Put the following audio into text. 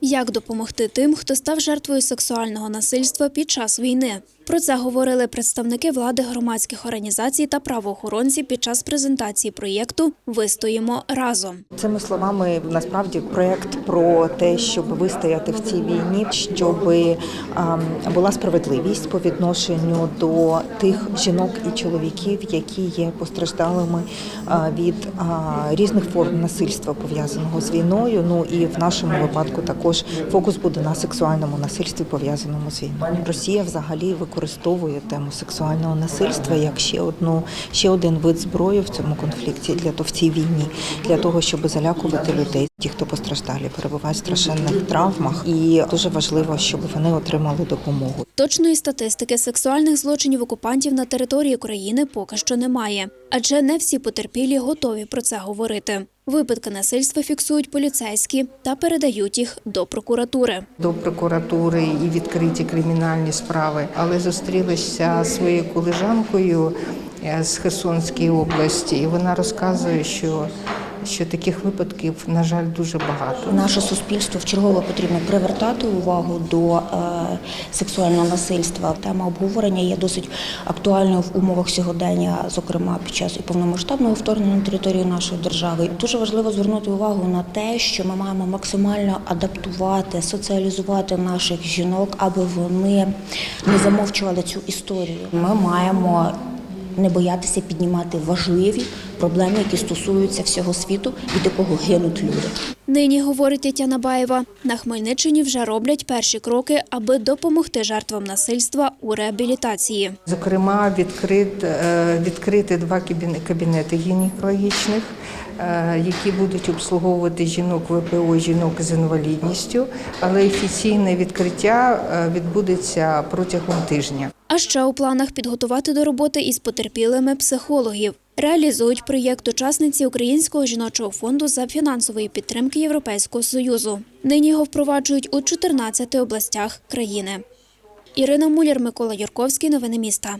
Як допомогти тим, хто став жертвою сексуального насильства під час війни? Про це говорили представники влади громадських організацій та правоохоронці під час презентації проєкту Вистоїмо разом. Цими словами насправді проект про те, щоб вистояти в цій війні, щоб ем, була справедливість по відношенню до тих жінок і чоловіків, які є постраждалими е, від е, різних форм насильства пов'язаного з війною. Ну і в нашому випадку також фокус буде на сексуальному насильстві пов'язаному з війною. Росія взагалі використовує тему сексуального насильства як ще одну ще один вид зброї в цьому конфлікті для того в цій війні, для того, щоб залякувати людей. Ті, хто постраждалі, перебувають в страшенних травмах, і дуже важливо, щоб вони отримали допомогу. Точної статистики сексуальних злочинів окупантів на території країни поки що немає, адже не всі потерпілі готові про це говорити. Випадки насильства фіксують поліцейські та передають їх до прокуратури. до прокуратури і відкриті кримінальні справи, але зустрілася своєю колежанкою е, з Херсонської області, і вона розказує, що, що таких випадків, на жаль, дуже багато. Наше суспільство вчергове потрібно привертати увагу до е, сексуального насильства. Тема обговорення є досить актуальною в умовах сьогодення, зокрема під час і повномасштабного вторгнення на територію нашої держави. Дуже важливо звернути увагу на те, що ми маємо максимально адаптувати, соціалізувати наших жінок, аби вони не замовчували цю історію. Ми маємо не боятися піднімати важливі проблеми, які стосуються всього світу, від якого гинуть люди. Нині, говорить Тетяна Баєва, на Хмельниччині вже роблять перші кроки, аби допомогти жертвам насильства у реабілітації. Зокрема, відкрит, е, відкрити два кабіне- кабінети гінекологічних, е, які будуть обслуговувати жінок ВПО, жінок з інвалідністю, але офіційне відкриття е, відбудеться протягом тижня. А ще у планах підготувати до роботи із потерпілими психологів. Реалізують проєкт учасниці Українського жіночого фонду за фінансової підтримки Європейського союзу. Нині його впроваджують у 14 областях країни. Ірина Муляр, Микола Юрковський. Новини міста.